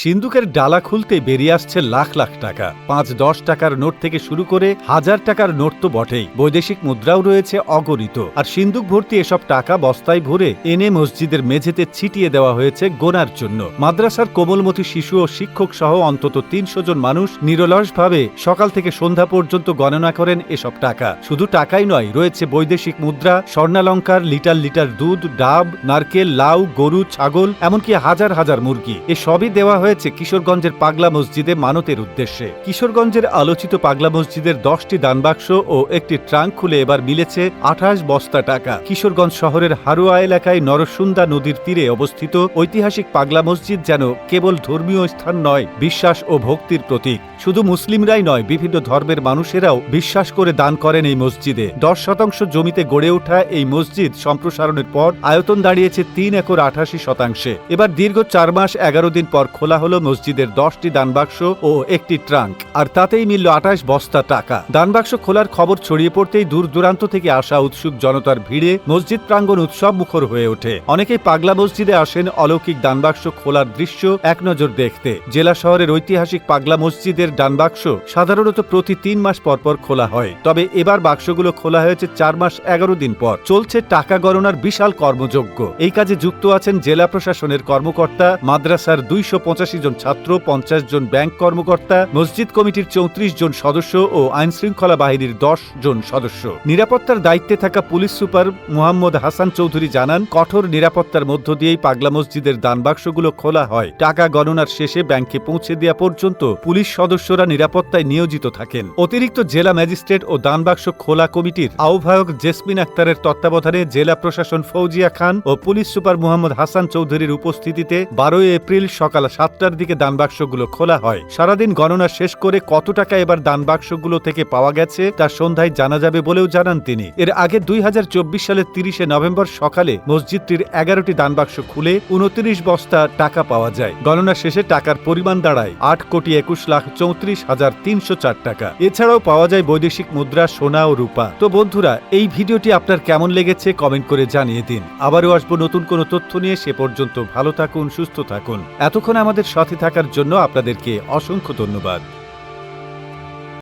সিন্ধুকের ডালা খুলতে বেরিয়ে আসছে লাখ লাখ টাকা। পাঁচ দশ টাকার নোট থেকে শুরু করে হাজার টাকার নোট তো বটেই। বৈদেশিক মুদ্রাও রয়েছে অগণিত। আর সিন্ধুক ভর্তি এসব টাকা বস্তায় ভরে এনে মসজিদের মেঝেতে ছিটিয়ে দেওয়া হয়েছে গোনার জন্য। মাদ্রাসার কোমলমতি শিশু ও শিক্ষক সহ অন্তত তিনশো জন মানুষ নিরলসভাবে সকাল থেকে সন্ধ্যা পর্যন্ত গণনা করেন এসব টাকা। শুধু টাকাই নয়, রয়েছে বৈদেশিক মুদ্রা, স্বর্ণালঙ্কার, লিটার লিটার দুধ, ডাব, নারকেল, লাউ, গরু, ছাগল, এমনকি হাজার হাজার মুরগি। এ সবই দেওয়া হয়েছে কিশোরগঞ্জের পাগলা মসজিদে মানতের উদ্দেশ্যে। কিশোরগঞ্জের আলোচিত পাগলা মসজিদের দশটি দানবাক্স ও একটি ট্রাঙ্ক খুলে এবার মিলেছে আঠাশ বস্তা টাকা। কিশোরগঞ্জ শহরের হারুয়া এলাকায় নরসুন্দা নদীর তীরে অবস্থিত ঐতিহাসিক পাগলা মসজিদ যেন কেবল ধর্মীয় স্থান নয়, বিশ্বাস ও ভক্তির প্রতীক। শুধু মুসলিমরাই নয়, বিভিন্ন ধর্মের মানুষেরাও বিশ্বাস করে দান করেন এই মসজিদে। দশ শতাংশ জমিতে গড়ে ওঠা এই মসজিদ সম্প্রসারণের পর আয়তন দাঁড়িয়েছে তিন একর আঠাশি শতাংশে। এবার দীর্ঘ চার মাস এগারো দিন পর খোলা হলো মসজিদের দশটি দানবাক্স ও একটি ট্রাঙ্ক, আর তাতেই মিলল আঠাশ বস্তা টাকা। দানবাক্স খোলার খবর ছড়িয়ে পড়তেই দূর দূরান্ত থেকে আসা উৎসুক জনতার ভিড়ে মসজিদ প্রাঙ্গণ উৎসব মুখর হয়ে ওঠে। অনেকেই পাগলা মসজিদে আসেন অলৌকিক দানবাক্স খোলার দৃশ্য এক নজর দেখতে। জেলা শহরের ঐতিহাসিক পাগলা মসজিদের ডানবাক্স সাধারণত প্রতি তিন মাস পর পর খোলা হয়। তবে এবার বাক্সগুলো খোলা হয়েছে চার মাস এগারো দিন পর। চলছে টাকা গণনার বিশাল কর্মযজ্ঞ। এই কাজে যুক্ত আছেন জেলা প্রশাসনের কর্মকর্তা মাদ্রাসার দুইশো পঁচাশি জন ছাত্র, পঞ্চাশ জন ব্যাংক কর্মকর্তা, মসজিদ কমিটির চৌত্রিশ জন সদস্য ও আইন শৃঙ্খলা বাহিনীর দশ জন সদস্য। নিরাপত্তার দায়িত্বে থাকা পুলিশ সুপার মোহাম্মদ হাসান চৌধুরী জানান, কঠোর নিরাপত্তার মধ্য দিয়েই পাগলা মসজিদের দানবাক্সগুলো খোলা হয়। টাকা গণনার শেষে ব্যাংকে পৌঁছে দেওয়া পর্যন্ত পুলিশ সদস্যরা নিরাপত্তায় নিয়োজিত থাকেন। অতিরিক্ত জেলা ম্যাজিস্ট্রেট ও দানবাক্স খোলা কমিটির আহ্বায়ক জেসমিন আক্তারের তত্ত্বাবধানে জেলা প্রশাসন ফৌজিয়া খান ও পুলিশ সুপার মোহাম্মদ হাসান চৌধুরীর উপস্থিতিতে বারোই এপ্রিল সকাল সাতটার দিকে দানবাক্সগুলো খোলা হয়। সারাদিন গণনা শেষ করে কত টাকা এবার দানবাক্সগুলো থেকে পাওয়া গেছে তা সন্ধ্যায় জানা যাবে বলেও জানান তিনি। এর আগে দুই হাজার চব্বিশ সালের তিরিশে নভেম্বর সকালে মসজিদটির এগারোটি দানবাক্স খুলে উনত্রিশ বস্তা টাকা পাওয়া যায়। গণনা শেষে টাকার পরিমাণ দাঁড়ায় আট কোটি একুশ লাখ চৌত্রিশ হাজার তিনশো চার টাকা। এছাড়াও পাওয়া যায় বৈদেশিক মুদ্রা, সোনা ও রূপা। তো বন্ধুরা, এই ভিডিওটি আপনার কেমন লেগেছে কমেন্ট করে জানিয়ে দিন। আবারও আসব নতুন কোনো তথ্য নিয়ে, সে পর্যন্ত ভালো থাকুন, সুস্থ থাকুন। এতক্ষণ আমাদের সাথে থাকার জন্য আপনাদেরকে অসংখ্য ধন্যবাদ।